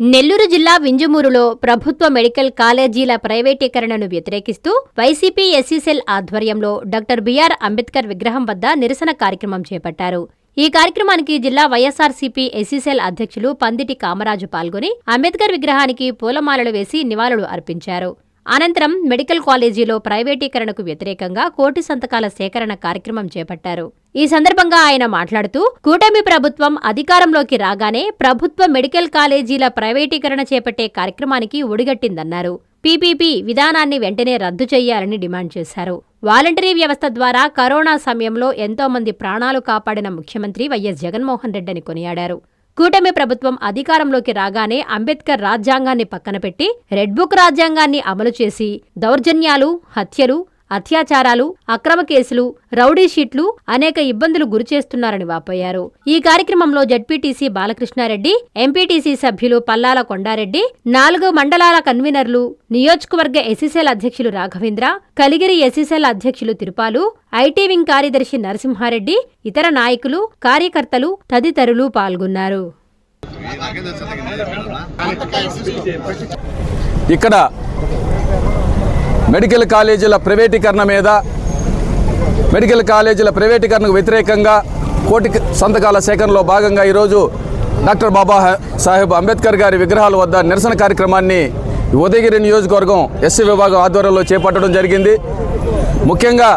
నెల్లూరు జిల్లా వింజమూరులో ప్రభుత్వ మెడికల్ కాలేజీల ప్రైవేటీకరణను వ్యతిరేకిస్తూ వైసీపీ ఎస్సీసెల్ ఆధ్వర్యంలో డాక్టర్ బిఆర్ అంబేద్కర్ విగ్రహం వద్ద నిరసన కార్యక్రమం చేపట్టారు. ఈ కార్యక్రమానికి జిల్లా వైఎస్ఆర్సీపీ ఎస్సీసెల్ అధ్యక్షులు పందిటి కామరాజు పాల్గొని అంబేద్కర్ విగ్రహానికి పూలమాలలు వేసి నివాళులు అర్పించారు. అనంతరం మెడికల్ కాలేజీలో ప్రైవేటీకరణకు వ్యతిరేకంగా కోటి సంతకాల సేకరణ కార్యక్రమం చేపట్టారు. ఈ సందర్భంగా ఆయన మాట్లాడుతూ కూటమి ప్రభుత్వం అధికారంలోకి రాగానే ప్రభుత్వ మెడికల్ కాలేజీల ప్రైవేటీకరణ చేపట్టే కార్యక్రమానికి ఒడిగట్టిందన్నారు. పీపీపీ విధానాన్ని వెంటనే రద్దు చేయాలని డిమాండ్ చేశారు. వాలంటరీ వ్యవస్థ ద్వారా కరోనా సమయంలో ఎంతో మంది ప్రాణాలు కాపాడిన ముఖ్యమంత్రి వైఎస్ జగన్మోహన్ రెడ్డిని కొనియాడారు. కూటమి ప్రభుత్వం అధికారంలోకి రాగానే అంబేద్కర్ రాజ్యాంగాన్ని పక్కన పెట్టి రెడ్ బుక్ రాజ్యాంగాన్ని అమలు చేసి దౌర్జన్యాలు హత్యలు అత్యాచారాలు అక్రమ కేసులు రౌడీ షీట్లు అనేక ఇబ్బందులు గురిచేస్తున్నారని వాపోయారు. ఈ కార్యక్రమంలో జడ్పీటీసీ బాలకృష్ణారెడ్డి ఎంపీటీసీ సభ్యులు పల్లాల కొండారెడ్డి నాలుగు మండలాల కన్వీనర్లు నియోజకవర్గ ఎస్సీసెల్ అధ్యక్షులు రాఘవేంద్ర కలిగిరి ఎస్సీసెల్ అధ్యక్షులు తిరుపాలు ఐటీ వింగ్ కార్యదర్శి నరసింహారెడ్డి ఇతర నాయకులు కార్యకర్తలు తదితరులు పాల్గొన్నారు. ఇక్కడ మెడికల్ కాలేజీల ప్రైవేటీకరణ మీద మెడికల్ కాలేజీల ప్రైవేటీకరణకు వ్యతిరేకంగా కోటి సంతకాల సేకరణలో భాగంగా ఈరోజు డాక్టర్ బాబా సాహెబ్ అంబేద్కర్ గారి విగ్రహాల వద్ద నిరసన కార్యక్రమాన్ని ఉదయగిరి నియోజకవర్గం ఎస్సీ విభాగం ఆధ్వర్యంలో చేపట్టడం జరిగింది. ముఖ్యంగా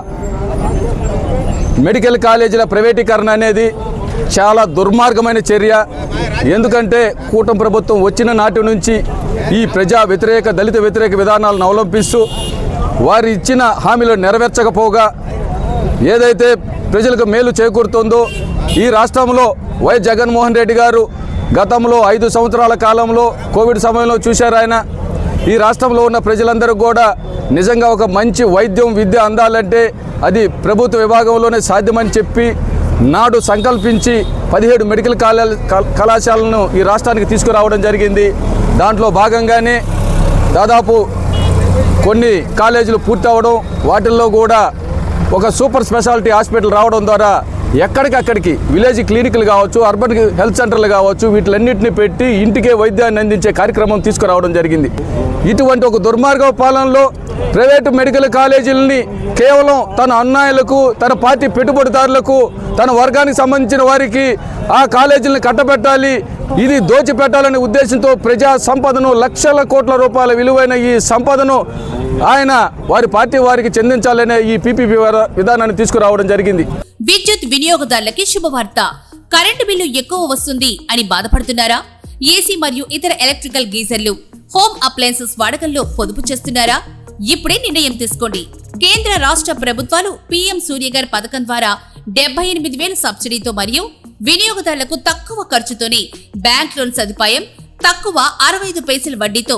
మెడికల్ కాలేజీల ప్రైవేటీకరణ అనేది చాలా దుర్మార్గమైన చర్య. ఎందుకంటే కూటమి ప్రభుత్వం వచ్చిన నాటి నుంచి ఈ ప్రజా వ్యతిరేక దళిత వ్యతిరేక విధానాలను అవలంబిస్తూ వారు ఇచ్చిన హామీలు నెరవేర్చకపోగా ఏదైతే ప్రజలకు మేలు చేకూరుతుందో ఈ రాష్ట్రంలో వై జగన్మోహన్ రెడ్డి గారు గతంలో ఐదు సంవత్సరాల కాలంలో కోవిడ్ సమయంలో చూశారు ఆయన. ఈ రాష్ట్రంలో ఉన్న ప్రజలందరూ కూడా నిజంగా ఒక మంచి వైద్యం విద్య అందాలంటే అది ప్రభుత్వ విభాగంలోనే సాధ్యమని చెప్పి నాడు సంకల్పించి పదిహేడు మెడికల్ కళాశాలను ఈ రాష్ట్రానికి తీసుకురావడం జరిగింది. దాంట్లో భాగంగానే దాదాపు కొన్ని కాలేజీలు పూర్తి అవ్వడం వాటిల్లో కూడా ఒక సూపర్ స్పెషాలిటీ హాస్పిటల్ రావడం ద్వారా ఎక్కడికక్కడికి విలేజ్ క్లినిక్లు కావచ్చు అర్బన్ హెల్త్ సెంటర్లు కావచ్చు వీటిలన్నింటినీ పెట్టి ఇంటికే వైద్యాన్ని అందించే కార్యక్రమం తీసుకురావడం జరిగింది. ఇటువంటి ఒక దుర్మార్గ పాలనలో ప్రైవేటు మెడికల్ కాలేజీలని కేవలం తన అన్నాయులకు తన పార్టీ పెట్టుబడిదారులకు తన వర్గానికి సంబంధించిన వారికి ఆ కాలేజీలను కట్టబెట్టాలి ఇది దోచిపెట్టాలనే ఉద్దేశంతో ప్రజా సంపదను లక్షల కోట్ల రూపాయల విలువైన ఈ సంపదను ఆయన వారి పార్టీ వారికి చెందించాలనే ఈ పీపీపీ విధానాన్ని తీసుకురావడం జరిగింది. విద్యుత్ వినియోగదారులకి శుభవార్త. కరెంటు బిల్లు ఎక్కువ వస్తుంది అని బాధపడుతున్నారా? ఏసీ మరియు ఇతర ఎలక్ట్రికల్ గీజర్లు హోమ్ అప్లయన్సెస్ వాడకంలో పొదుపు చేస్తున్నారా? ఇప్పుడే నిర్ణయం తీసుకోండి. కేంద్ర రాష్ట్ర ప్రభుత్వాలు పీఎం సూర్యగర్ పథకం ద్వారా డెబ్బై ఎనిమిది వేల సబ్సిడీతో మరియు వినియోగదారులకు తక్కువ ఖర్చుతోనే బ్యాంక్ లోన్ సదుపాయం తక్కువ అరవై ఐదు పైసల వడ్డీతో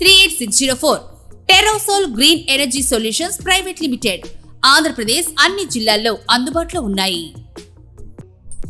three eight six zero four. Terosol green energy solutions private limited Andhra Pradesh అన్ని జిల్లాల్లో అందుబాటులో ఉన్నాయి.